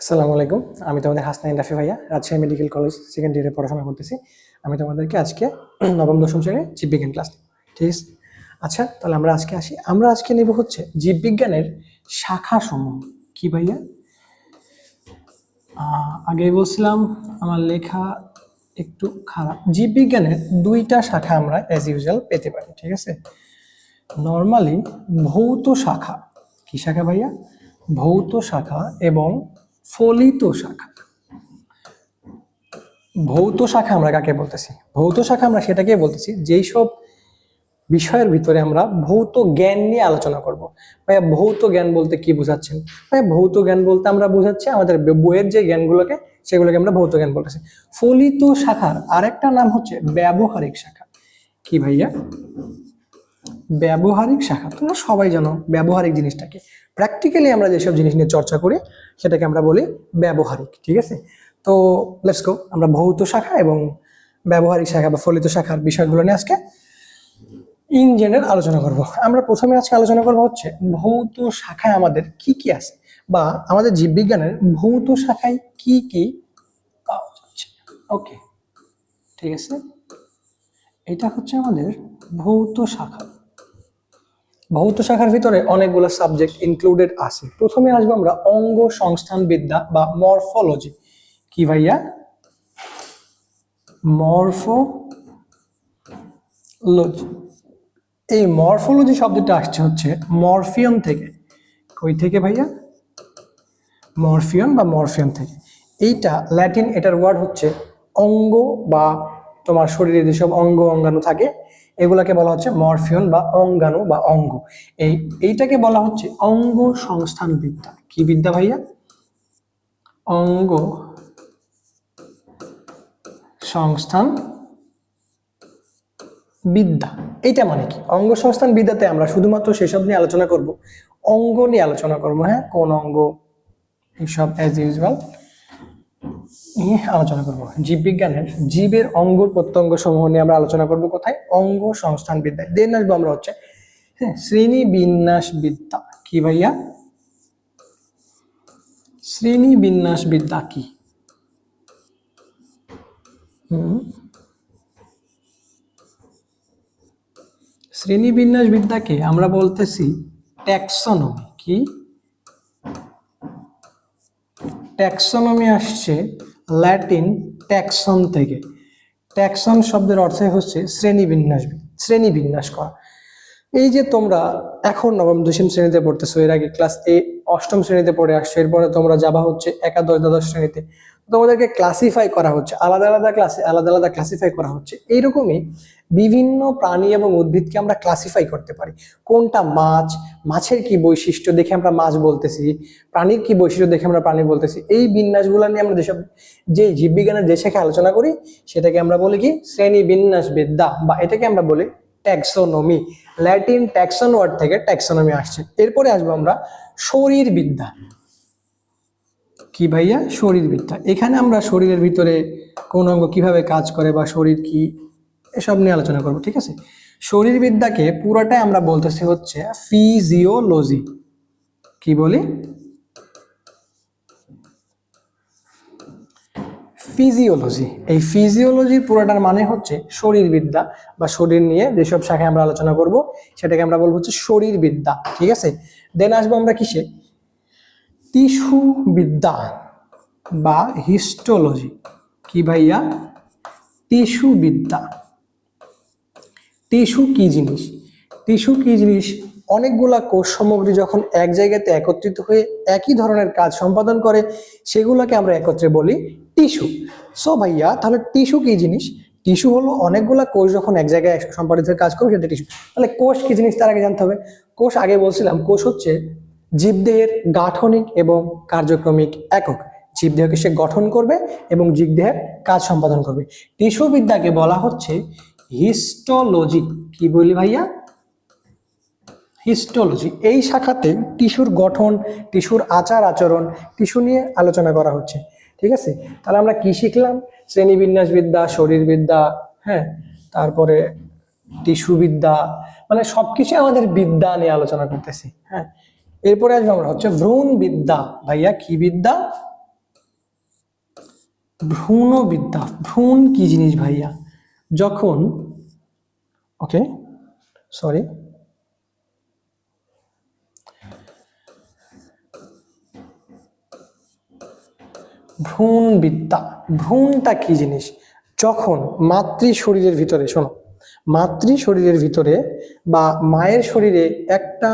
আসসালামু আলাইকুম। আমি তোমাদের হাসনাইন রাফি ভাইয়া, রাজশাহী মেডিকেল কলেজ সেকেন্ড ইয়ারে পড়াশোনা করতেছি। আমি তোমাদেরকে আজকে নবম, দশম শ্রেণির জীববিজ্ঞান ক্লাস ঠিক আছে? আচ্ছা তাহলে আমরা আজকে আসি। আমরা আজকে নেব হচ্ছে জীববিজ্ঞানের শাখা সমূহ। কি ভাইয়া? আগে বলছিলাম, আমার লেখা একটু খারাপ। জীববিজ্ঞানের দুইটা শাখা আমরা অ্যাজ ইউজুয়াল পেতে পারি, ঠিক আছে? নর্মালি ভৌত শাখা। কি শাখা ভাইয়া? ভৌত শাখা এবং ফলিত শাখা। ভৌত শাখা আমরা কাকে বলতেছি? ভৌত শাখা আমরা সেটাকে বলতেছি, যেই সব বিষয়ের ভিতরে আমরা ভৌত জ্ঞান নিয়ে আলোচনা করব। ভাইয়া, ভৌত জ্ঞান বলতে কি বোঝাচ্ছেন? ভাইয়া, ভৌত জ্ঞান বলতে আমরা বোঝাচ্ছি আমাদের বইয়ের যে জ্ঞানগুলোকে, সেগুলোকে আমরা ভৌত জ্ঞান বলতেছি। ফলিত শাখার আরেকটা নাম হচ্ছে ব্যবহারিক শাখা। কি ভাইয়া? ব্যবহারিক শাখা। তোমরা সবাই জানো ব্যবহারিক জিনিসটাকে। প্র্যাকটিক্যালি আমরা যেসব জিনিস নিয়ে চর্চা করি, সেটাকে আমরা বলি ব্যবহারিক, ঠিক আছে? তো লেটস গো আমরা ভৌত শাখা এবং ব্যবহারিক শাখা বা ফলিত শাখার বিষয়গুলো নিয়ে আজকে ইন জেনারেল আলোচনা করব। আমরা প্রথমে আজকে আলোচনা করব হচ্ছে ভৌত শাখায় আমাদের কি কি আছে বা আমাদের জীববিজ্ঞানের ভৌত শাখায় কি কি পাওয়া যাচ্ছে। ওকে ঠিক আছে? এটা হচ্ছে আমাদের ভৌত শাখা। ভৌত শাখার ভিতরে অনেকগুলো সাবজেক্ট ইনক্লুডেড আছে। প্রথমে আসব আমরা অঙ্গ সংস্থান বিদ্যা বা মরফোলজি কি ভাইয়া? মরফোলজি এই মরফোলজি শব্দটা আসছে হচ্ছে মরফিয়ন থেকে। কই থেকে ভাইয়া? মরফিয়ন বা মরফিয়ন থেকে। এইটা ল্যাটিন এটার ওয়ার্ড হচ্ছে অঙ্গ বা তোমার শরীরে যেসব অঙ্গ অঙ্গাণু থাকে এগুলাকে বলা হচ্ছে মরফিয়ন বা অঙ্গাণু বা অঙ্গ। এই, এইটাকে বলা হচ্ছে অঙ্গ সংস্থান বিদ্যা কি বিদ্যা ভাইয়া? অঙ্গ সংস্থান বিদ্যা এইটা মানে কি? অঙ্গ সংস্থান বিদ্যাতে আমরা শুধুমাত্র সেসব নিয়ে আলোচনা করব। অঙ্গ নিয়ে আলোচনা করব হ্যাঁ? কোন অঙ্গ? এইসব অ্যাজ ইউজুয়াল নিয়ে আলোচনা করব। জীববিজ্ঞানের জীবের অঙ্গ প্রত্যঙ্গ সমূহ নিয়ে আমরা আলোচনা করব কোথায়? অঙ্গ সংস্থান বিদ্যায় দেন আসব আমরা হচ্ছে হ্যাঁ শ্রেণি বিন্যাস বিদ্যা কি ভাইয়া? শ্রেণি বিন্যাস বিদ্যা কি? হুম। শ্রেণীবিন্যাস বিদ্যাকে আমরা বলতেছি ট্যাক্সনমি। কি? ট্যাক্সনমি আসছে ল্যাটিন ট্যাক্সন থেকে। ট্যাক্সন শব্দের অর্থ হচ্ছে শ্রেণীবিন্যাস শ্রেণীবিন্যাস করা। এই যে তোমরা এখন নবম, দশম শ্রেণীতে পড়তেছো, এর আগে ক্লাস এ অষ্টম শ্রেণীতে পড়ে আসছো, এরপরে তোমরা যাবা হচ্ছে একাদশ, দ্বাদশ শ্রেণীতে। তোমাদেরকে ক্লাসিফাই করা হচ্ছে, আলাদা আলাদা ক্লাসে আলাদা আলাদা ক্লাসিফাই করা হচ্ছে। এইরকমই বিভিন্ন প্রাণী এবং উদ্ভিদকে আমরা ক্লাসিফাই করতে পারি। কোনটা মাছ, মাছের কি বৈশিষ্ট্য দেখে আমরা মাছ বলতেছি, প্রাণীর কি বৈশিষ্ট্য দেখে আমরা প্রাণী বলতেছি, এই বিন্যাসগুলো নিয়ে আমরা যেসব, যে জীববিজ্ঞানের যে শাখায় আলোচনা করি, সেটাকে আমরা বলি কি শ্রেণি বিন্যাস বিদ্যা বা এটাকে আমরা বলি ট্যাক্সোনমি। ল্যাটিন ট্যাক্সন ওয়ার্ড থেকে ট্যাক্সোনমি আসছে। এরপরে আসব আমরা শরীর বিদ্যা কি ভাইয়া? শরীরবিদ্যা এখানে আমরা শরীরের ভিতরে কোন অঙ্গ কীভাবে কাজ করে বা শরীর কি, এসব নিয়ে আলোচনা করব, ঠিক আছে? শরীরবিদ্যাকে পুরোটাই আমরা বলতেছি হচ্ছে ফিজিওলজি। কি বলি? ফিজিওলজি। এই ফিজিওলজির পুরোটার মানে হচ্ছে শরীরবিদ্যা বা শরীর নিয়ে যেসব শাখায় আমরা আলোচনা করব, সেটাকে আমরা বলব হচ্ছে শরীরবিদ্যা ঠিক আছে? দেন আসব আমরা কিসে? বিদ্যা বা হিস্টোলজি। কি ভাইয়া? টিস্যু বিদ্যা। টিস্যু কি জিনিস? টিস্যু কি জিনিস? অনেকগুলা কোষ সামগ্রী যখন এক জায়গাতে একত্রিত হয়ে একই ধরনের কাজ সম্পাদন করে, সেগুলোকে আমরা একত্রে বলি টিস্যু। সো ভাইয়া, তাহলে টিস্যু কি জিনিস? টিস্যু হলো অনেকগুলা কোষ যখন এক জায়গায় সম্পাদিত কাজ করবে সেটা টিস্যু। তাহলে কোষ কি জিনিস তার আগে জানতে হবে। কোষ আগে বলছিলাম, কোষ হচ্ছে জীবদেহের গাঠনিক এবং কার্যক্রমিক একক। জীবদেহকে সে গঠন করবে এবং জীবদেহের কাজ সম্পাদন করবে। টিস্যু বিদ্যাকে বলা হচ্ছে হিস্টোলজি কি বলি ভাইয়া? হিস্টোলজি এই শাখাতে টিস্যুর গঠন, টিস্যুর আচার আচরণ, টিস্যু নিয়ে আলোচনা করা হচ্ছে। ঠিক আছে? তাহলে আমরা কি শিখলাম? শ্রেণীবিন্যাস বিদ্যা শরীরবিদ্যা হ্যাঁ? তারপরে টিস্যু বিদ্যা মানে সবকিছু আমাদের বিদ্যা নিয়ে আলোচনা করতেছি হ্যাঁ? এরপরে আসবে আমরা হচ্ছে ভ্রূণ বিদ্যা ভাইয়া, কি বিদ্যা? ভ্রূণ বিদ্যা ভ্রূণ কি জিনিস ভাইয়া? যখন, ওকে সরি ভ্রূণ বিদ্যা ভ্রূণটা কি জিনিস? যখন মাতৃ শরীরের ভিতরে, শোনো মাতৃ শরীরের ভিতরে বা মায়ের শরীরে একটা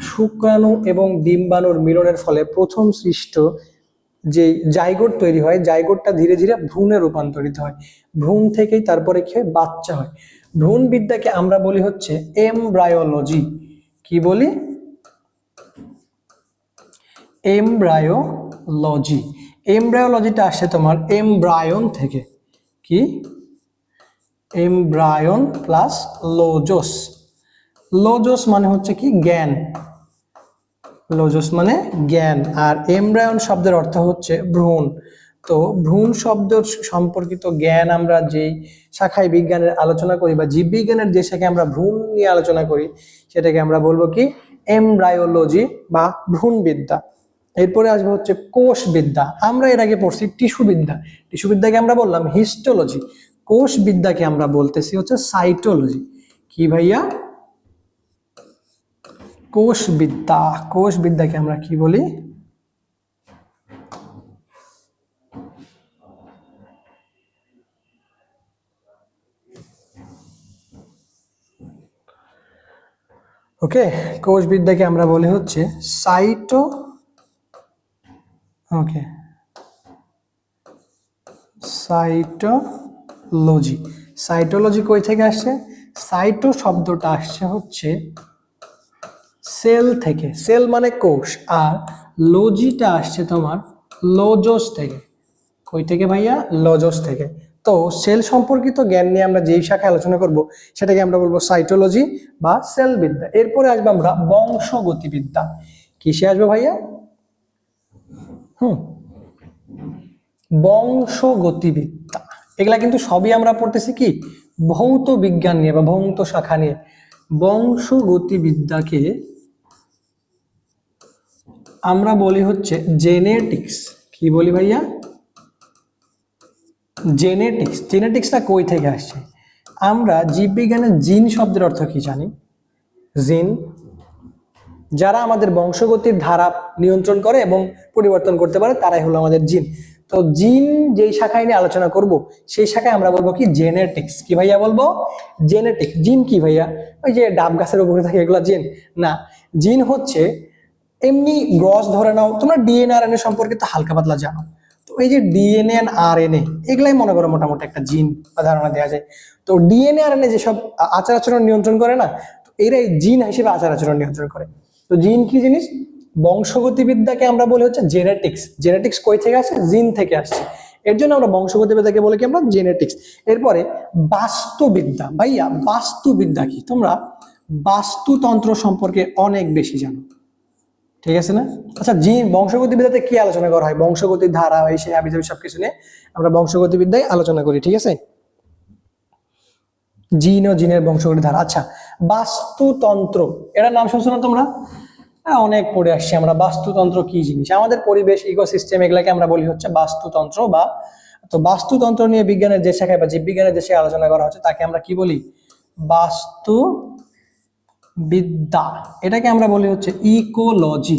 শুক্রাণু এবং ডিম্বাণুর মিলনের ফলে প্রথম সৃষ্ট যে জাইগোট তৈরি হয়, জাইগোটটা ধীরে ধীরে ভ্রূণে রূপান্তরিত হয়। ভ্রূণ থেকেই তারপরে কি হয়? বাচ্চা হয়। ভ্রূণ বিদ্যাকে আমরা বলি হচ্ছে এমব্রায়োলজি। কি বলি? এমব্রায়োলজি। এমব্রায়োলজিটা আসছে তোমার এমব্রায়ন থেকে। কি? এমব্রায়ন প্লাস লোজোস। লোজোস মানে হচ্ছে কি? জ্ঞান। লোজোস মানে জ্ঞান। আর এমব্রায়ন শব্দের অর্থ হচ্ছে ভ্রূণ। তো ভ্রূণ শব্দ সম্পর্কিত জ্ঞান আমরা যেই শাখায় বিজ্ঞানের আলোচনা করি বা জীববিজ্ঞানের যে শাখায় আমরা ভ্রূণ নিয়ে আলোচনা করি, সেটাকে আমরা বলব কি? এমব্রায়োলজি বা ভ্রূণবিদ্যা। এরপরে আসবে হচ্ছে কোষ বিদ্যা আমরা এর আগে পড়ছি টিস্যু বিদ্যা টিস্যু বিদ্যাকে আমরা বললাম হিস্টোলজি। কোষ বিদ্যাকে আমরা বলতেছি হচ্ছে সাইটোলজি। কি ভাইয়া? কোষ বিদ্যা কোষ বিদ্যাকে আমরা কি বলি? ওকে কোষ বিদ্যাকে আমরা বলি হচ্ছে সাইটো ওকে সাইটোলজি। সাইটোলজি কই থেকে আসছে? সাইটো শব্দটা আসছে হচ্ছে সেল থেকে, সেল মানে কোষ, আর লজিটা আসছে তোমার লোজোস থেকে। কই থেকে ভাইয়া? লজোস থেকে। তো সেল সম্পর্কিত জ্ঞান নিয়ে আমরা যেই শাখায় আলোচনা করব, সেটাকে আমরা বলব সাইটোলজি বা সেল বিদ্যা। এরপরে আসবে আমরা বংশগতিবিদ্যা। কিসে আসবে ভাইয়া? হুম। বংশগতিবিদ্যা। এগুলা কিন্তু সবই আমরা পড়তেছি কি? ভৌত বিজ্ঞান নিয়ে বা ভৌত শাখা নিয়ে। বংশগতিবিদ্যাকে আমরা বলি হচ্ছে জেনেটিক্স কি বলি ভাইয়া? জেনেটিক্স জেনেটিক্সটা কই থেকে আসছে? আমরা জীববিজ্ঞানের জিন শব্দের অর্থ কি জানি? জিন, যারা আমাদের বংশগতির ধারা নিয়ন্ত্রণ করে এবং পরিবর্তন করতে পারে, তারাই হলো আমাদের জিন। তো জিন যেই শাখায় নিয়ে আলোচনা করব, সেই শাখায় আমরা বলব কি জেনেটিক্স কি ভাইয়া বলব? জেনেটিক্স জিন কি ভাইয়া? ওই যে ডাব গাছের উপরে থাকে এগুলো জিন। না, জিন হচ্ছে এমনি গ্রস ধরে নাও, তোমরা ডিএনএ আর এন সম্পর্কে তো হালকা পাতলা জানো। তো এই যে ডিএনএ আর এন এ এগুলাই মনে করো মোটামুটি একটা জিন বা ধারণা দেওয়া যায়। তো ডিএনএ আর এন এ যেসব আচার আচরণ নিয়ন্ত্রণ করে না, তো এরাই জিন হিসেবে আচার আচরণ নিয়ন্ত্রণ করে। তো জিন কি জিনিস? বংশগতিবিদ্যাকে আমরা বলি হচ্ছে জেনেটিক্স জেনেটিক্স কই থেকে আসে? জিন থেকে আসছে। এর জন্য আমরা বংশগতিবিদ্যাকে বলি কি আমরা? জেনেটিক্স এরপরে বাস্তুবিদ্যা। ভাইয়া, বাস্তুবিদ্যা কি? তোমরা বাস্তুতন্ত্র সম্পর্কে অনেক বেশি জানো। ঠিক আছে না? আচ্ছা জিন বংশগতিবিদ্যাতে কি আলোচনা করা হয়? বংশগতির ধারা এই সেই হাবিজাবি সবকিছু নিয়ে আমরা বংশগতিবিদ্যায় আলোচনা করি ঠিক আছে? জিন ও জিনের বংশগতি ধারা। আচ্ছা বাস্তুতন্ত্র এটার নাম শুনছো না তোমরা? হ্যাঁ, অনেক পড়ে আসছি আমরা। বাস্তুতন্ত্র কি জিনিস? আমাদের পরিবেশ ইকোসিস্টেম এগুলাকে আমরা বলি হচ্ছে বাস্তুতন্ত্র বা তো বাস্তুতন্ত্র নিয়ে বিজ্ঞানের যে শাখায় বা জীববিজ্ঞানের যে শাখায় আলোচনা করা হচ্ছে তাকে আমরা কি বলি? বাস্তু বিদ্যা। এটাকে আমরা বলি হচ্ছে ইকোলজি।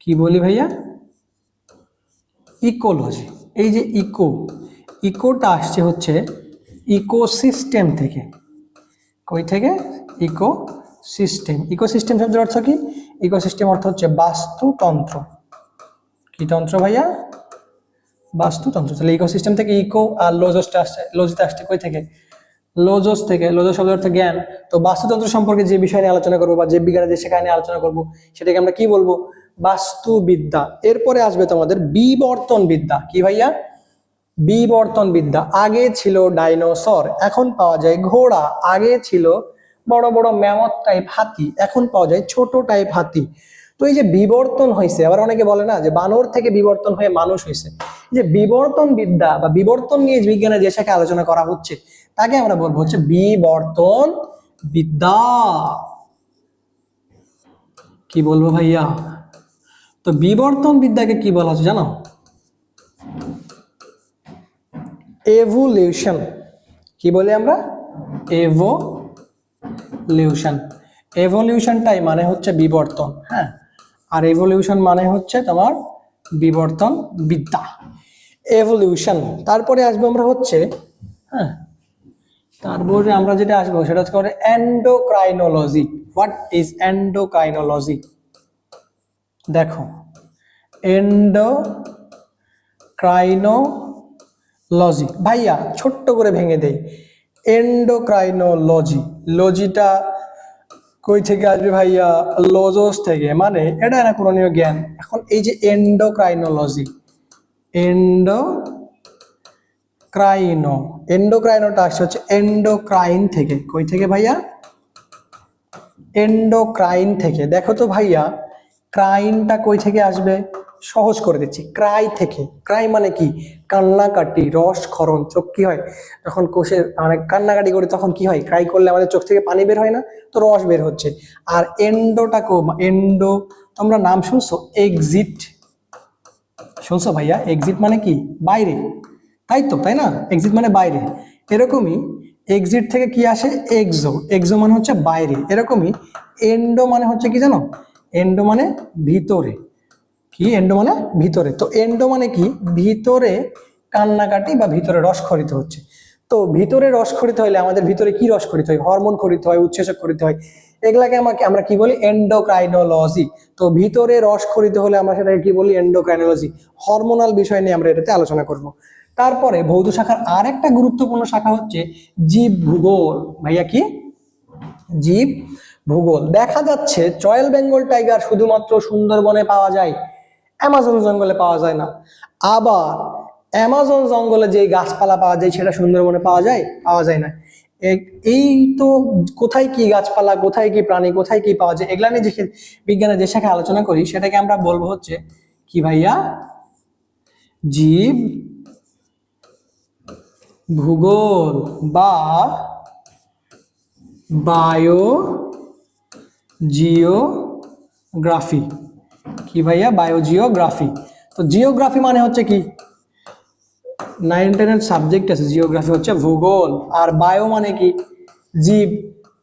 কি বলি ভাইয়া? ইকোলজি। এই যে ইকো, ইকোটা আসছে হচ্ছে ইকোসিস্টেম থেকে। কই থেকে? ইকো সিস্টেম ইকোসিস্টেম শব্দের অর্থ কি? ইকোসিস্টেম অর্থ হচ্ছে বাস্তুতন্ত্র। কি তন্ত্র ভাইয়া? বাস্তুতন্ত্র। তাহলে ইকোসিস্টেম থেকে ইকো আর লোজসটা আসছে, লজিতে আসছে কই থেকে? লোজস থেকে লোজস শব্দের অর্থ জ্ঞান। তো বাস্তুতন্ত্র সম্পর্কে যে বিষয় নিয়ে আলোচনা করব বা যে বিজ্ঞানের যে সেখানে নিয়ে আলোচনা করব, সেটাকে আমরা কি বলব? বাস্তুবিদ্যা। এরপরে আসবে তোমাদের বিবর্তন বিদ্যা কি ভাইয়া? বিবর্তন বিদ্যা আগে ছিল ডাইনোসর, এখন পাওয়া যায় ঘোড়া। আগে ছিল বড় বড় ম্যামথ টাইপ হাতি, এখন পাওয়া যায় ছোট টাইপ হাতি। তো এই যে বিবর্তন হয়েছে আবার অনেকে বলে না যে বানর থেকে বিবর্তন হয়ে মানুষ হয়েছে যে বিবর্তন বিদ্যা বা বিবর্তন নিয়ে বিজ্ঞানের যে শাখায় আলোচনা করা হচ্ছে, তাকে আমরা বলব হচ্ছে বিবর্তন বিদ্যা। কি বলব ভাইয়া? তো বিবর্তন বিদ্যাকে কি বলা হচ্ছে জানো? এভুলিউশন। কি বলি আমরা? এভোলিউশন। এভলিউশনটাই মানে হচ্ছে বিবর্তন হ্যাঁ? আর এভলিউশন মানে হচ্ছে তোমার বিবর্তন বিদ্যা। এভলিউশন তারপরে আসব আমরা হচ্ছে হ্যাঁ তারপরে আমরা যেটা আসব সেটা হচ্ছে এন্ডোক্রাইনোলজি হোয়াট ইজ এন্ডোক্রাইনোলজি দেখো এন্ডো ক্রাইনোলজি ভাইয়া, ছোট্ট করে ভেঙে দেই। এন্ডোক্রাইনোলজি লজিটা কই থেকে আসবে ভাইয়া? লজস থেকে। মানে এটা না করণীয় জ্ঞান। এখন এই যে এন্ডোক্রাইনোলজি এন্ডো ক্রাইনো এন্ডোক্রাইনোটা আসছে হচ্ছে এন্ডোক্রাইন থেকে। কই থেকে ভাইয়া? এন্ডোক্রাইন থেকে। দেখো তো ভাইয়া ক্রাইনটা কই থেকে আসবে? সহজ করে দিচ্ছি। ক্রাই থেকে, ক্রাই মানে কি? কান্নাকাটি, রস, ক্ষরণ, চোখ কি হয়? যখন কোষে মানে কান্নাকাটি করি তখন কি হয়? ক্রাই করলে আমাদের চোখ থেকে পানি বের হয় না, তো রস বের হচ্ছে। আর এন্ডোটাকেও এন্ডো, তোমরা নাম শুনছো? এক্সিট। শুনছো ভাইয়া? এক্সিট মানে কি? বাইরে। তাই তো, তাই না? এক্সিট মানে বাইরে। এরকমই এক্সিট থেকে কি আসে? এক্সো। এক্সো মানে হচ্ছে বাইরে। এরকমই এন্ডো মানে হচ্ছে কি জানো? এন্ডো মানে ভিতরে। কি? এন্ডো মানে ভিতরে। তো এন্ডো মানে কি? ভিতরে কান্নাকাটি বা ভিতরে রস খরিত হচ্ছে। তো ভিতরে রস খরিত হইলে আমাদের ভিতরে কি রস খরিত হয়? হরমোন খরিত হয় উচ্ছেচক খরিত হয়। এগুলাকে আমাকে আমরা কি বলি? এন্ডোক্রাইনোলজি তো ভিতরে রস খরিত হলে আমরা সেটাকে কি বলি? এন্ডোক্রাইনোলজি হরমোনাল বিষয় নিয়ে আমরা এটাতে আলোচনা করব। তারপরে ভৌত শাখার আর একটা গুরুত্বপূর্ণ শাখা হচ্ছে জীব ভূগোল। ভাইয়া কি? জীব ভূগোল। দেখা যাচ্ছে চয়েল বেঙ্গল টাইগার শুধুমাত্র সুন্দরবনে পাওয়া যায়। অ্যামাজন জঙ্গলে পাওয়া যায় না। আবার অ্যামাজন জঙ্গলে যে গাছপালা পাওয়া যায়, সেটা সুন্দরবনে পাওয়া যায়? পাওয়া যায় না। এই তো কোথায় কি গাছপালা, কোথায় কি প্রাণী, কোথায় কি পাওয়া যায়, এগুলা নিয়ে যে বিজ্ঞানের যে শাখায় আলোচনা করি, সেটাকে আমরা বলব হচ্ছে কি ভাইয়া? জীব, ভূগোল বা বায়ো, জিওগ্রাফি। কি ভাইয়া? বায়ো জিওগ্রাফি তো জিওগ্রাফি মানে হচ্ছে কি? নাইন টেনের সাবজেক্ট আছে জিওগ্রাফি হচ্ছে ভূগোল, আর বায়ো মানে কি? জীব।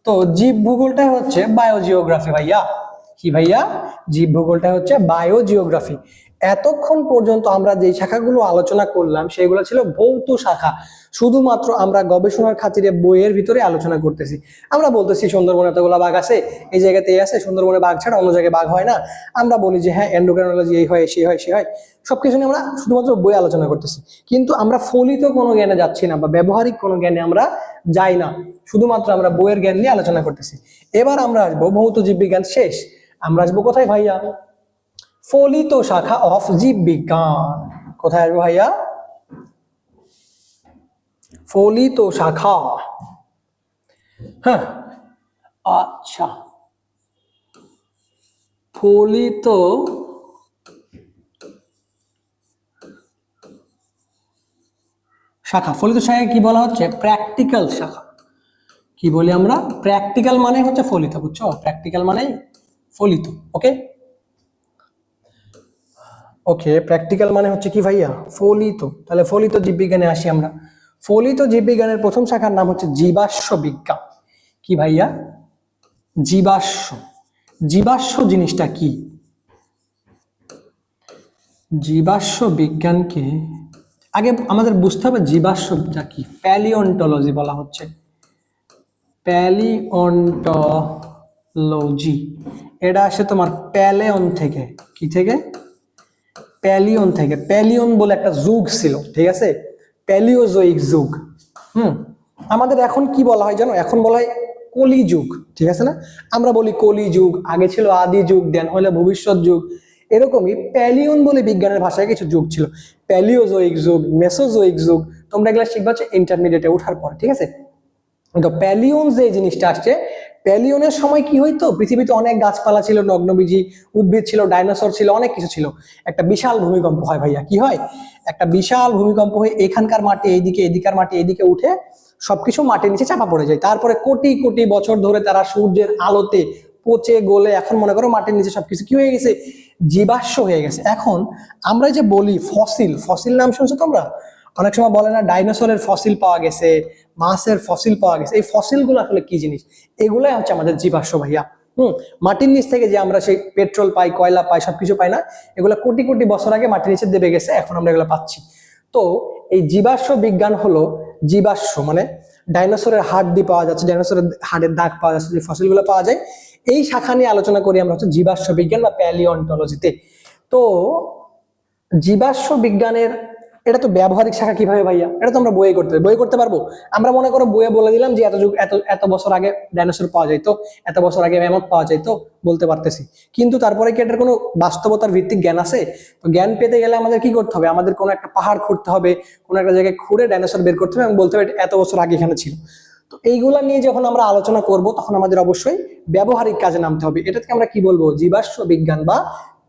তো জীব ভূগোলটা হচ্ছে বায়োজিওগ্রাফি ভাইয়া। কি ভাইয়া? জীব ভূগোলটা হচ্ছে বায়ো জিওগ্রাফি এতক্ষণ পর্যন্ত আমরা যে শাখাগুলো আলোচনা করলাম, সেগুলো ছিল ভৌত শাখা। শুধুমাত্র আমরা গবেষণার খাতিরে বইয়ের ভিতরে আলোচনা করতেছি। আমরা বলতেছি, সুন্দরবনে এতগুলো বাঘ আছে, এই জায়গাতে এই আছে, সুন্দরবনে বাঘ ছাড়া অন্য জায়গায় বাঘ হয় না। আমরা বলি যে হ্যাঁ এন্ডোক্রাইনোলজি এই হয় সে হয় সে হয়। সবকিছু নিয়ে আমরা শুধুমাত্র বই আলোচনা করতেছি। কিন্তু আমরা ফলিত কোনো জ্ঞানে যাচ্ছি না বা ব্যবহারিক কোনো জ্ঞানে আমরা যাই না। শুধুমাত্র আমরা বইয়ের জ্ঞান নিয়ে আলোচনা করতেছি। এবার আমরা আসব, ভৌত জীববিজ্ঞান শেষ। আমরা আসব কোথায় ভাইয়া? ফলিত শাখা অফ জীববিজ্ঞান কোথায় আসব ভাইয়া? ফলিত শাখা। হ্যাঁ। আচ্ছা। ফলিত শাখা। ফলিত শাখাকে কি বলা হচ্ছে? প্র্যাকটিক্যাল শাখা। কি বলি আমরা? প্র্যাকটিক্যাল মানে হচ্ছে ফলিত, বুঝছ? প্র্যাকটিক্যাল মানে ফলিত, ওকে? ওকে প্র্যাকটিক্যাল মানে হচ্ছে কি ভাইয়া? ফলিত। তাহলে ফলিত জীববিজ্ঞানে আসি আমরা। ফলিত জীববিজ্ঞানের প্রথম শাখার নাম হচ্ছে জীবাশ্ম বিজ্ঞান। কি ভাইয়া? জীবাশ্ম। জীবাশ্ম জিনিসটা কি? জীবাশ্ম বিজ্ঞানকে আগে আমাদের বুঝতে হবে জীবাশ্মটা কি। প্যালিওন্টোলজি বলা হচ্ছে। প্যালিওন্টোলজি এটা আসে তোমার প্যালেয়ন থেকে। কি থেকে? প্যালিয়ন থেকে, প্যালিয়ন বলে একটা যুগ ছিল, ঠিক আছে? প্যালিওজোইক যুগ। হুম, আমাদের এখন কি বলা হয় জানো? এখন বলা হয় কলি যুগ ঠিক আছে না? আমরা বলি কলি যুগ আগে ছিল আদি যুগ, দেন হলে ভবিষ্যৎ যুগ। এরকমই প্যালিয়ন বলে বিজ্ঞানের ভাষায় কিছু যুগ ছিল। প্যালিওজোইক যুগ মেসোজোইক যুগ, তোমরা এগুলো শিখবা হচ্ছে ইন্টারমিডিয়েটে ওঠার পর, ঠিক আছে? তো প্যালিয়ন যে জিনিসটা আসছে প্যালিয়নের সময় কি হইতো? পৃথিবীতে অনেক গাছপালা ছিল, নগ্নবীজি, উদ্ভিদ ছিল, ডাইনোসর ছিল, অনেক কিছু ছিল। একটা বিশাল ভূমিকম্প হয় ভাইয়া, কি হয়? একটা বিশাল ভূমিকম্প হয়ে এখানকার মাটি এইদিকে, এদিকার মাটি এইদিকে উঠে সবকিছু মাটির নিচে চাপা পড়ে যায়। তারপরে কোটি কোটি বছর ধরে তারা সূর্যের আলোতে পচে গলে এখন মনে করো মাটির নিচে সবকিছু কি হয়ে গেছে? জীবাশ্ম হয়ে গেছে। এখন আমরা যে বলি ফসিল ফসিল নাম শুনছো তোমরা? অনেক সময় বলে না, ডাইনোসরের ফসিল পাওয়া গেছে, মাছের ফসিল পাওয়া গেছে। এই ফসিলগুলো আসলে কি জিনিস? এগুলাই হচ্ছে আমাদের জীবাশ্ম ভাইয়া। হুম, মাটির নিচ থেকে যে আমরা সেই পেট্রোল পাই, কয়লা পাই, সবকিছু পাই না, এগুলো কোটি কোটি বছর আগে মাটির নিচে দেবে গেছে, এখন আমরা এগুলো পাচ্ছি। তো এই জীবাশ্ম বিজ্ঞান হলো জীবাশ্ম মানে ডাইনোসরের হাড় দিয়ে পাওয়া যাচ্ছে, ডাইনোসরের হাড়ের দাগ পাওয়া যাচ্ছে, যে ফসিলগুলো পাওয়া যায়। এই শাখা নিয়ে আলোচনা করি আমরা হচ্ছে জীবাশ্ম বিজ্ঞান বা প্যালিওন্টোলজিতে। তো জীবাশ্ম বিজ্ঞানের এটা তো ব্যবহারিক শাখা কীভাবে ভাইয়া? এটা তো আমরা বইয়ে করতে বই করতে পারব? আমরা মনে করো বইয়ে বলে দিলাম যে এত যুগ, এত এত বছর আগে ডাইনোসর পাওয়া যাইতো, এত বছর আগে ম্যামথ পাওয়া যাইতো বলতে পারতেছি। কিন্তু তারপরে কি এটার কোনো বাস্তবতার ভিত্তিক জ্ঞান আছে? তো জ্ঞান পেতে গেলে আমাদের কি করতে হবে? আমাদের কোনো একটা পাহাড় খুঁড়তে হবে, কোনো একটা জায়গায় খুঁড়ে ডাইনোসর বের করতে হবে এবং বলতে হবে এত বছর আগে এখানে ছিল। তো এইগুলা নিয়ে যখন আমরা আলোচনা করব, তখন আমাদের অবশ্যই ব্যবহারিক কাজে নামতে হবে। এটাকে আমরা কি বলব? জীবাশ্ম বিজ্ঞান বা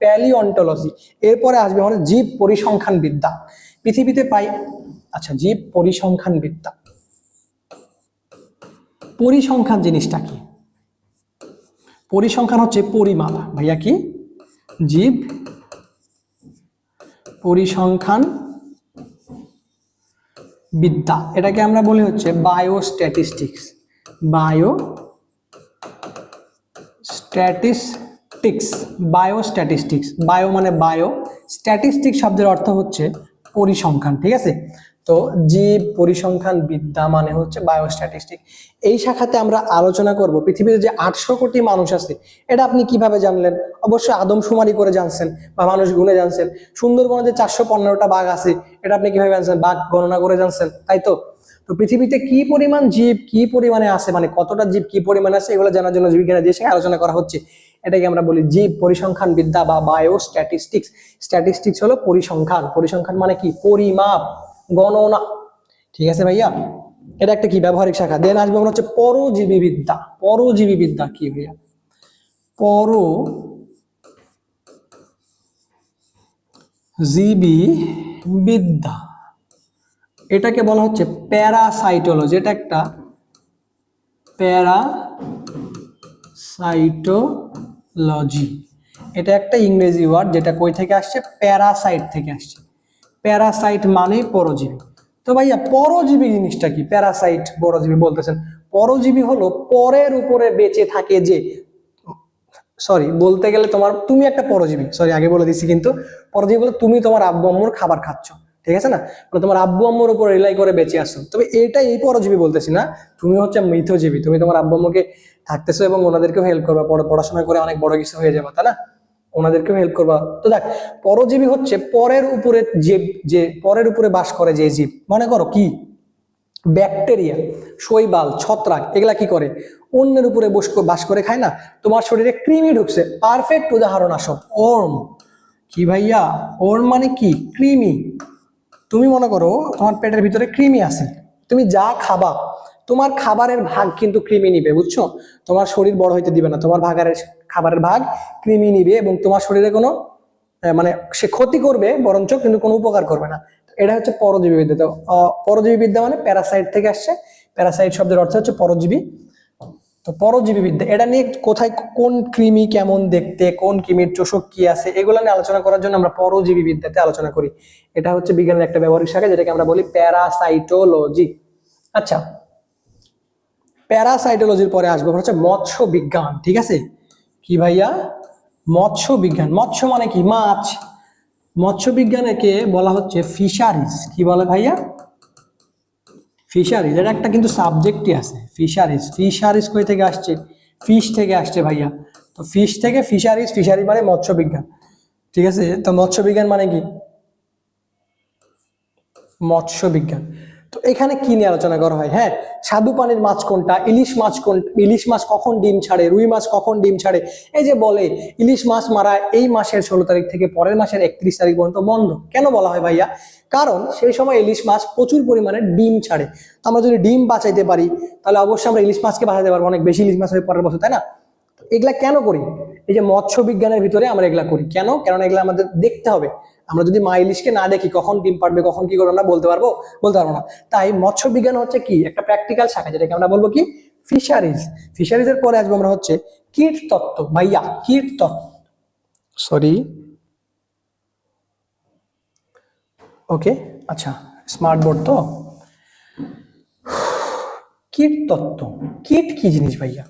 প্যালিওন্টোলজি এরপরে আসবে আমাদের জীব পরিসংখ্যান বিদ্যা। পৃথিবীতে পাই আচ্ছা জীব পরিসংখ্যান বিদ্যা পরিসংখ্যান জিনিসটা কি? পরিসংখ্যান হচ্ছে পরিমাপ। ভাইয়া কি? জীব, পরিসংখ্যান, বিদ্যা। এটাকে আমরা বলি হচ্ছে bio statistics bio statistics bio statistics bio মানে বায়ো। স্ট্যাটিস্টিক শব্দের অর্থ হচ্ছে পরিসংখ্যান, ঠিক আছে? তো জীব পরিসংখ্যান বিদ্যা মানে হচ্ছে বায়ো স্ট্যাটিস্টিক এই শাখাতে আমরা আলোচনা করব পৃথিবীতে যে আটশো কোটি মানুষ আছে, এটা আপনি কীভাবে জানলেন? অবশ্যই আদমশুমারি করে জানছেন বা মানুষ গুনে জানছেন। সুন্দরবনে যে চারশো পনেরোটা বাঘ আছে, এটা আপনি কীভাবে জানছেন? বাঘ গণনা করে জানছেন, তাই তো? তো পৃথিবীতে কি পরিমাণ জীব, কি পরিমাণে আছে মানে কতটা জীব, কি পরিমাণে আছে, এগুলো জানার জন্য জীববিজ্ঞানের যে আলোচনা করা হচ্ছে। এটাকে আমরা বলি জীব পরিসংখ্যান বিদ্যা বা বায়ো স্ট্যাটিস্টিক্স স্ট্যাটিস্টিক্স হলো পরিসংখ্যান। পরিসংখ্যান মানে কি? পরিমাপ, গণনা। ঠিক আছে ভাইয়া? এটা একটা কি? ব্যবহারিক শাখা। দেন আসবে আমরা হচ্ছে পরজীবী বিদ্যা। পরজীবী বিদ্যা কি ভাইয়া? পর জীবী বিদ্যা। এটাকে বলা হচ্ছে প্যারাসাইটোলজি। এটা একটা প্যারাসাইটোলজি এটা একটা ইংরেজি ওয়ার্ড যেটা কই থেকে আসছে? প্যারাসাইট থেকে আসছে। প্যারাসাইট মানে পরজীবী। তো ভাইয়া, পরজীবী জিনিসটা কি? প্যারাসাইট পরজীবী বলতেছেন। পরজীবী হলো পরের উপরে বেঁচে থাকে যে সরি বলতে গেলে তোমার, তুমি একটা পরজীবী। সরি আগে বলে দিচ্ছি কিন্তু, পরজীবী বলে তুমি তোমার আব্বু আম্মুর খাবার খাচ্ছ। ঠিক আছে না? মানে তোমার আব্বু আম্মুর উপর রিলাই করে বেঁচে আসছো তবে এটা এই পরজীবী বলতেছি না। তুমি হচ্ছে মৃতজীবী। তুমি তোমার আব্বু আম্মুকে থাকতেছো এবং ওনাদেরকেও হেল্প করবা। পড়া- পড়াশোনা করে অনেক বড় কিছু হয়ে যাবে তাই না ওনাদেরকেও হেল্প করবা। তো দেখ, পরজীবী হচ্ছে পরের উপরে যে যে, পরের উপরে বাস করে যে জীব। মনে করো কি? ব্যাকটেরিয়া, শৈবাল, ছত্রাক, এগুলা কি করে? অন্যের উপরে বস বাস করে খায় না? তোমার শরীরে কৃমি ঢুকছে। পারফেক্ট উদাহরণ আসো। ওর্ম। কি ভাইয়া? ওর্ম মানে কি? কৃমি। তুমি মনে করো, তোমার পেটের ভিতরে কৃমি আছে। তুমি যা খাবা তোমার খাবারের ভাগ কিন্তু কৃমি নিবে, বুঝছ? তোমার শরীর বড় হইতে দিবে না, তোমার ভাগারের খাবারের ভাগ কৃমি নিবে এবং তোমার শরীরে কোনো মানে সে ক্ষতি করবে, বরঞ্চ কিন্তু কোনো উপকার করবে না। এটা হচ্ছে পরজীবী বিদ্যা। তো পরজীবী বিদ্যা মানে প্যারাসাইট থেকে আসছে। প্যারাসাইট শব্দের অর্থ হচ্ছে পরজীবী। তো পরজীবী বিদ্যা, এটা নিয়ে কোথায়, কোন কৃমি কেমন দেখতে, কোন কৃমির চোষক কি আছে, এগুলো নিয়ে আলোচনা করার জন্য আমরা পরজীবী বিদ্যাতে আলোচনা করি। এটা হচ্ছে বিজ্ঞানের একটা ব্যবহারিক শাখা, যেটাকে আমরা বলি প্যারাসাইটোলজি। আচ্ছা প্যারাসাইটোলজির পরে আসব হচ্ছে মৎস্য বিজ্ঞান ঠিক আছে? কি ভাইয়া? মৎস্য বিজ্ঞান মৎস্য মানে কি? মাছ। মৎস্য বিজ্ঞানকে বলা হচ্ছে ফিশারিজ, কি বলে ভাইয়া? ফিশারিজ, এটা একটা কিন্তু সাবজেক্টই আছে, ফিশারিজ। ফিশারিজ কই থেকে আসছে? ফিশ থেকে আসছে ভাইয়া। তো ফিশ থেকে ফিশারিজ ফিশারিজ মানে মৎস্য বিজ্ঞান ঠিক আছে? তো মৎস্য বিজ্ঞান মানে কি? মৎস্য বিজ্ঞান তো এখানে কি নিয়ে আলোচনা করা হয়? হ্যাঁ স্বাদু পানির মাছ কোনটা? ইলিশ মাছ কোন, ইলিশ মাছ কখন ডিম ছাড়ে? রুই মাছ কখন ডিম ছাড়ে? এই যে বলে, ইলিশ মাছ মারা এই মাসের ষোলো তারিখ থেকে পরের মাসের একত্রিশ তারিখ পর্যন্ত বন্ধ। কেন বলা হয় ভাইয়া? কারণ সেই সময় ইলিশ মাছ প্রচুর পরিমাণে ডিম ছাড়ে। তো আমরা যদি ডিম বাঁচাইতে পারি, তাহলে অবশ্যই আমরা ইলিশ মাছকে বাঁচাতে পারব। অনেক বেশি ইলিশ মাছ হবে পরের বছর, তাই না? এগুলা কেন করি? এই যে মৎস্য বিজ্ঞানের ভিতরে আমরা এগুলা করি। কেন? কেননা এগুলা আমাদের দেখতে হবে। আমরা যদি মা ইলিশকে না দেখি, কখন ডিম পারবে কখন কি করবে, আমরা বলতে পারব? বলতে পারব না। তাই মৎস্য বিজ্ঞান হচ্ছে কি? একটা প্র্যাকটিক্যাল শাখা, যেটাকে আমরা বলব কি? ফিশারিজ ফিশারিজের পরে আসব আমরা হচ্ছে কীট তত্ত্ব, ভাইয়া, কীট তত্ত্ব। সরি ওকে আচ্ছা স্মার্ট বোর্ড তো? কীট তত্ত্ব। কীট কি জিনিস, ভাইয়া?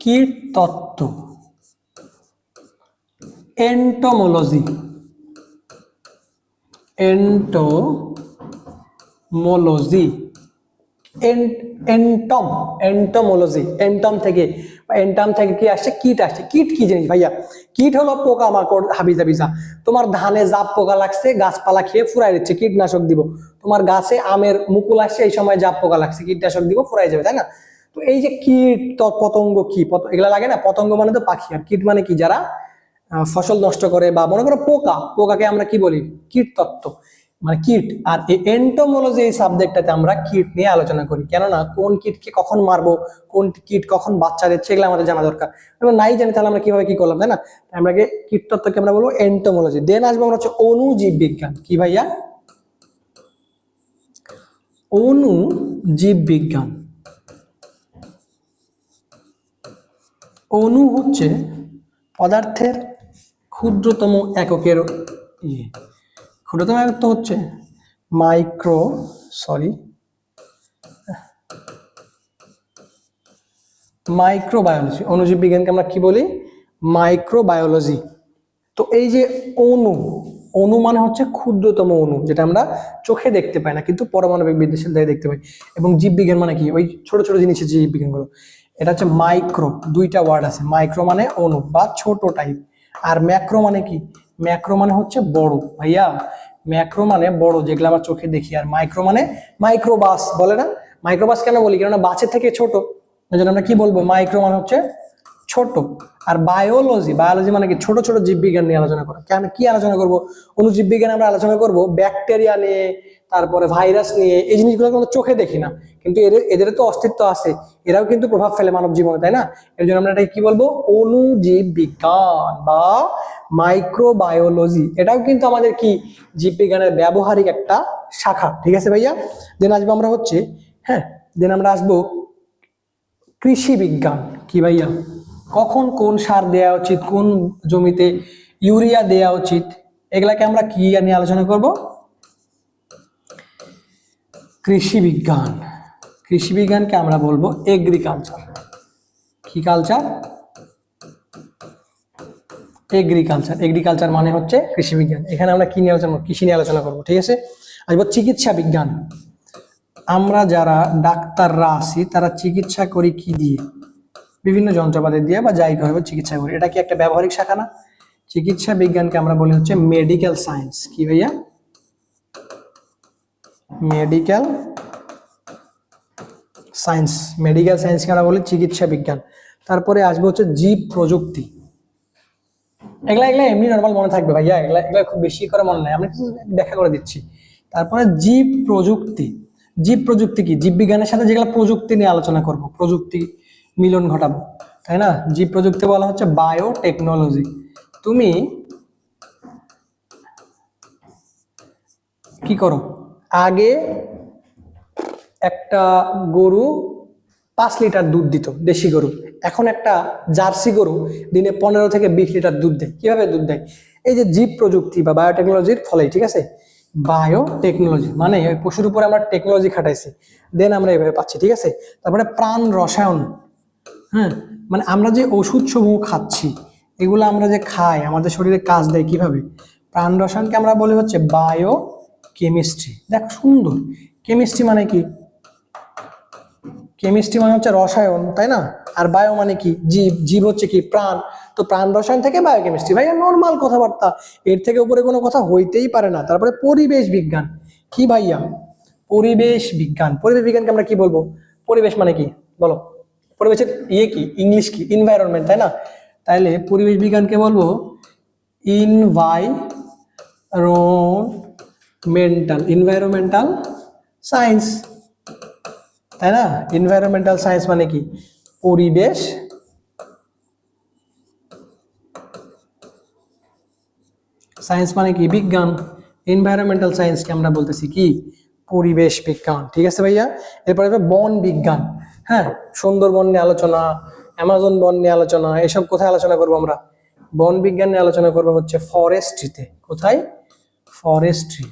কীট তত্ত্ব। এন্টোমোলজি এন্টোমোলজি এন্টম এন্টোমোলজি এন্টম থেকে এন্টাম থেকে কি আসছে? কিট আসছে। কিট কি জিনিস ভাইয়া? কিট হলো পোকা মাকড় হাবিজা বিজা তোমার ধানে জাপ পোকা লাগছে, গাছপালা খেয়ে ফুরাই দিচ্ছে, কীটনাশক দিব। তোমার গাছে আমের মুকুল আসছে, এই সময় জাপ পোকা লাগছে, কীটনাশক দিব, ফুরাই যাবে, তাই না? তো এই যে কীট পতঙ্গ কি? এগুলা লাগে না? পতঙ্গ মানে তো পাখি। আর কীট মানে কি? যারা ফসল নষ্ট করে বা মনে করো পোকা, পোকাকে আমরা কি বলি? কীট তত্ত্ব মানে কীট। আর এই এন্টোমোলজি এই সাবজেক্টটাতে আমরা কীট নিয়ে আলোচনা করি। কেননা কোন কীটকে কখন মারবো, কোন কীট কখন বাচ্চা দিচ্ছে, এগুলো আমাদের জানা দরকার। এবং নাই জানি তাহলে আমরা কীভাবে কি করলাম, তাই না? আমরা কীট তত্ত্বকে আমরা বলব এন্টোমোলজি দেন আসব আমরা হচ্ছে অনুজীব বিজ্ঞান কি ভাইয়া? অনুজীব বিজ্ঞান অণু হচ্ছে পদার্থের ক্ষুদ্রতম এককের ইয়ে। ক্ষুদ্রতম একক তো হচ্ছে মাইক্রো, সরি। মাইক্রোবায়োলজি অণুজীব বিজ্ঞানকে আমরা কি বলি? মাইক্রোবায়োলজি। তো এই যে অণু অণু মানে হচ্ছে ক্ষুদ্রতম অণু, যেটা আমরা চোখে দেখতে পাই না, কিন্তু পারমাণবিক বিদ্যুৎ দ্বারা দেখতে পাই। এবং জীববিজ্ঞান মানে কি? ওই ছোট ছোট জিনিসের জীববিজ্ঞানগুলো। এটা হচ্ছে মাইক্রো, দুইটা ওয়ার্ড আছে। মাইক্রো মানে অণু বা ছোট টাইপ আর ম্যাক্রো মানে কি? ম্যাক্রো মানে হচ্ছে বড়। ভাইয়া, ম্যাক্রো মানে বড়, যেগুলো আমরা চোখে দেখি। আর মাইক্রো মানে মাইক্রোবাস, বলে না? মাইক্রোবাস কেন বলি? কেননা বাসের থেকে ছোট। ওই জন্য আমরা কি বলব? মাইক্রো মানে হচ্ছে ছোট। আর বায়োলজি বায়োলজি মানে কি? ছোট ছোট জীববিজ্ঞান নিয়ে আলোচনা করা। কেন? কি আলোচনা করব? অনুজীব বিজ্ঞানে আমরা আলোচনা করব ব্যাকটেরিয়া নিয়ে, তারপরে ভাইরাস নিয়ে, এই জিনিসগুলো আমরা চোখে দেখি না। কিন্তু এদের এদের তো অস্তিত্ব আছে। এরাও কিন্তু প্রভাব ফেলে মানব জীবনে, তাই না? এর জন্য আমরা এটাকে কি বলব? অনুজীব বিজ্ঞান বা মাইক্রোবায়োলজি এটাও কিন্তু আমাদের কি? জীববিজ্ঞানের ব্যবহারিক একটা শাখা। ঠিক আছে ভাইয়া? দেন আসব আমরা হচ্ছে হ্যাঁ? দেন আমরা আসব কৃষি বিজ্ঞান কি ভাইয়া? কখন কোন সার দেওয়া উচিত, কোন জমিতে ইউরিয়া দেওয়া উচিত, এগুলাকে আমরা কি নিয়ে আলোচনা করব? কৃষি বিজ্ঞান। কৃষি বিজ্ঞানকে আমরা বলব এগ্রিকালচার কি কালচার এগ্রিকালচার এগ্রিকালচার মানে হচ্ছে কৃষি বিজ্ঞান। এখানে আমরা কি নিয়ে আলোচনা করব? কৃষি নিয়ে আলোচনা করব, ঠিক আছে? আসব চিকিৎসা বিজ্ঞান। আমরা যারা ডাক্তাররা আছি, তারা চিকিৎসা করি কি দিয়ে? বিভিন্ন যন্ত্রপাতি দিয়ে বা যাইভাবে চিকিৎসা করি। এটা কি একটা ব্যবহারিক শাখা না? চিকিৎসা বিজ্ঞানকে আমরা বলি হচ্ছে মেডিকেল সায়েন্স কি ভাইয়া? মেডিকেল সায়েন্স মেডিকেল সায়েন্সকে আমরা বলি চিকিৎসা বিজ্ঞান। তারপরে আসবে হচ্ছে জীব প্রযুক্তি। এগুলা এগুলা এমনি নর্মাল মনে থাকবে ভাইয়া। এগুলা এগুলা খুব বেশি করে মনে নাই। আমি দেখা করে দিচ্ছি। তারপরে জীব প্রযুক্তি। জীব প্রযুক্তি কি? জীব বিজ্ঞানের সাথে যেগুলো প্রযুক্তি নিয়ে আলোচনা করব। প্রযুক্তি মিলন ঘটাবো, তাই না? জীব প্রযুক্তি বলা হচ্ছে বায়োটেকনোলজি তুমি কি করো? আগে একটা গরু পাঁচ লিটার দুধ দিত, দেশি গরু। এখন একটা জার্সি গরু দিনে পনেরো থেকে বিশ লিটার দুধ দেয়। কীভাবে দুধ দেয়? এই যে জীব প্রযুক্তি বা বায়োটেকনোলজির ফলে ঠিক আছে? বায়োটেকনোলজি মানে ওই পশুর উপরে আমরা টেকনোলজি খাটাইছি। দেন আমরা এভাবে পাচ্ছি, ঠিক আছে? তারপরে প্রাণ রসায়ন। হ্যাঁ মানে আমরা যে ওষুধ সমূহ খাচ্ছি, এগুলো আমরা যে খাই, আমাদের শরীরে কাজ দেয় কীভাবে? প্রাণ রসায়নকে আমরা বলি হচ্ছে বায়ো কেমিস্ট্রি দেখো, সুন্দর। কেমিস্ট্রি মানে কি? কেমিস্ট্রি মানে হচ্ছে রসায়ন, তাই না? আর বায়ো মানে কি? জীব। জীব হচ্ছে কি? প্রাণ। তো প্রাণ রসায়ন থেকে বায়োকেমিস্ট্রি ভাইয়া নর্মাল কথাবার্তা। এর থেকে উপরে কোনো কথা হইতেই পারে না। তারপরে পরিবেশ বিজ্ঞান। কি ভাইয়া? পরিবেশ বিজ্ঞান। পরিবেশ বিজ্ঞানকে আমরা কি বলব? পরিবেশ মানে কি? বলো। পরিবেশের ইয়ে কি? ইংলিশ কি? ইনভায়রনমেন্ট তাই না? তাইলে পরিবেশ বিজ্ঞানকে বলব? ইনভাইরমেন্টাল ইনভায়রমেন্টাল সায়েন্স তাই না? এনভায়রনমেন্টাল সায়েন্স মানে কি? পরিবেশ সায়েন্স মানে কি? বিজ্ঞান। এনভায়রনমেন্টাল সায়েন্সকে আমরা বলতেছি কি? পরিবেশ বিজ্ঞান। ঠিক আছে ভাইয়া? এরপরে হবে বন বিজ্ঞান। হ্যাঁ সুন্দরবন নিয়ে আলোচনা, অ্যামাজন বন নিয়ে আলোচনা এসব কোথায় আলোচনা করব আমরা? বন বিজ্ঞান নিয়ে আলোচনা করব হচ্ছে ফরেস্ট্রিতে কোথায়? ফরেস্ট্রি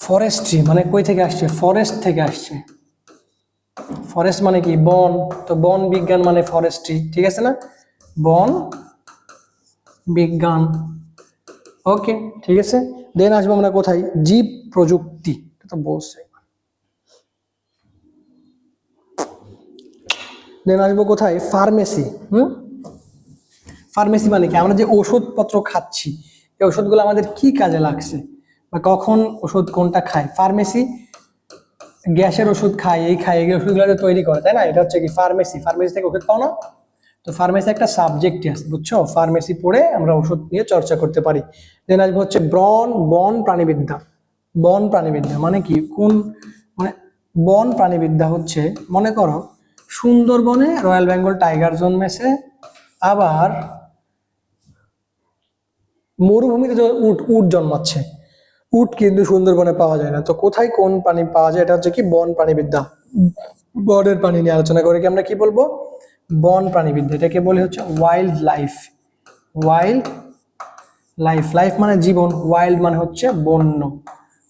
ফরেস্ট্রি মানে কই থেকে আসছে? ফরেস্ট থেকে আসছে। ফরেস্ট মানে কি? বন। তো বন বিজ্ঞান মানে ফরেস্ট্রি ঠিক আছে না? বন বিজ্ঞান। ওকে ঠিক আছে? দেন আসব আমরা কোথায়? জীব প্রযুক্তি। তো বলছে। দেন আসব কোথায়? ফার্মেসি হুম? ফার্মেসি মানে কি? আমরা যে ওষুধপত্র খাচ্ছি, এই ওষুধগুলো আমাদের কি কাজে লাগছে? বা কখন ওষুধ কোনটা খায়? ফার্মেসি গ্যাসের ওষুধ খায়, এই খায়, এই ওষুধগুলো তৈরি করে, তাই না? এটা হচ্ছে কি ফার্মেসি ফার্মেসি থেকে ওষুধ পাও না তো ফার্মেসি একটা সাবজেক্টই আছে, বুঝছ? ফার্মেসি পড়ে আমরা ওষুধ নিয়ে চর্চা করতে পারি। দেন আসব হচ্ছে ব্রন বন প্রাণীবিদ্যা। বন প্রাণীবিদ্যা মানে কি? কোন মানে বন প্রাণীবিদ্যা হচ্ছে, মনে করো সুন্দরবনে রয়্যাল বেঙ্গল টাইগার জন্মেছে। আবার মরুভূমিতে উট উট জন্মাচ্ছে, উট কিন্তু সুন্দরবনে পাওয়া যায় না। তো কোথায় কোন প্রাণী পাওয়া যায়, এটা হচ্ছে কি বন প্রাণীবিদ্যা। বনের প্রাণী নিয়ে আলোচনা করে কি আমরা কি বলব? বন প্রাণীবিদ্যা, এটাকে বলে হচ্ছে wild life wild life life মানে জীবন ওয়াইল্ড মানে হচ্ছে বন্য।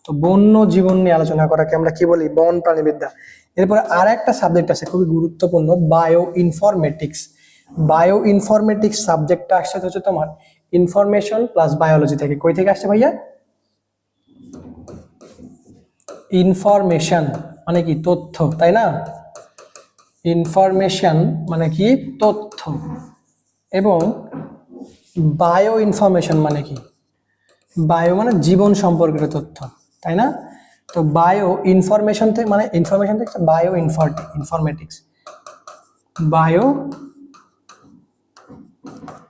তো বন্য জীবন নিয়ে আলোচনা করাকে আমরা কি বলি? বন প্রাণীবিদ্যা। এরপরে আর একটা সাবজেক্ট আছে, খুবই গুরুত্বপূর্ণ বায়ো ইনফরমেটিক্স বায়ো ইনফরমেটিক্স সাবজেক্টটা আসছে হচ্ছে তোমার ইনফরমেশন প্লাস বায়োলজি থেকে। কই থেকে আসছে ভাইয়া? ইনফরমেশন মানে কি তথ্য, তাই না? ইনফরমেশন মানে কি? তথ্য। এবং বায়ো ইনফরমেশন মানে কি? বায়ো মানে জীবন সম্পর্কিত তথ্য, তাই না? তো বায়ো ইনফরমেশন থেকে মানে ইনফরমেশন থেকে বায়ো ইনফরমেটিক্স বায়ো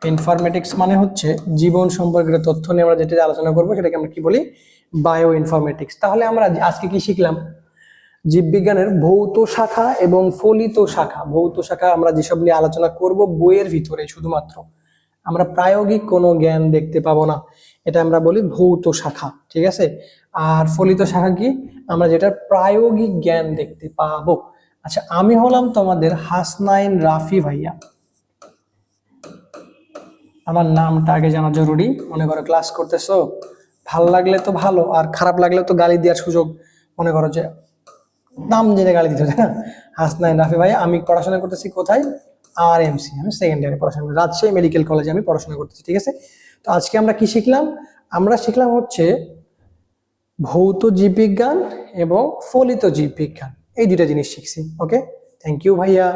ইনফরমেটিক্স মানে হচ্ছে জীবন সম্পর্কিত তথ্য নিয়ে আমরা যেটা আলোচনা করব, সেটাকে আমরা কি বলি? বায়ো ইনফরমেটিক্স তাহলে আমরা আজকে কি শিখলাম? জীববিজ্ঞানের ভৌত শাখা এবং ফলিত শাখা। ভৌত শাখা আমরা যেসব নিয়ে আলোচনা করব বইয়ের ভিতরে শুধুমাত্র। আমরা প্রায়োগিক কোনো জ্ঞান দেখতে পাবো না। এটা আমরা বলি ভৌত শাখা, ঠিক আছে? আর ফলিত শাখা কি? আমরা যেটা প্রায়োগিক জ্ঞান দেখতে পাবো। আচ্ছা আমি হলাম তোমাদের হাসনাইন রাফি ভাইয়া। আমার নামটা আগে জানা জরুরি, মনে করো ক্লাস করতেছো। ভালো লাগলে তো ভালো, আর খারাপ লাগলে তো গালি দেওয়ার সুযোগ। মনে করো যে, নাম জেনে গালি দিতে হয় হাসনাইন রাফি ভাই আমি পড়াশোনা করতেছি কোথায়? আর এমসি আমি সেকেন্ড ইয়ারে পড়াশোনা রাজশাহী মেডিকেল কলেজে আমি পড়াশোনা করতেছি, ঠিক আছে? তো আজকে আমরা কি শিখলাম? আমরা শিখলাম হচ্ছে ভৌত জীববিজ্ঞান এবং ফলিত জীববিজ্ঞান। এই দুটা জিনিস শিখছি ওকে থ্যাংক ইউ ভাইয়া।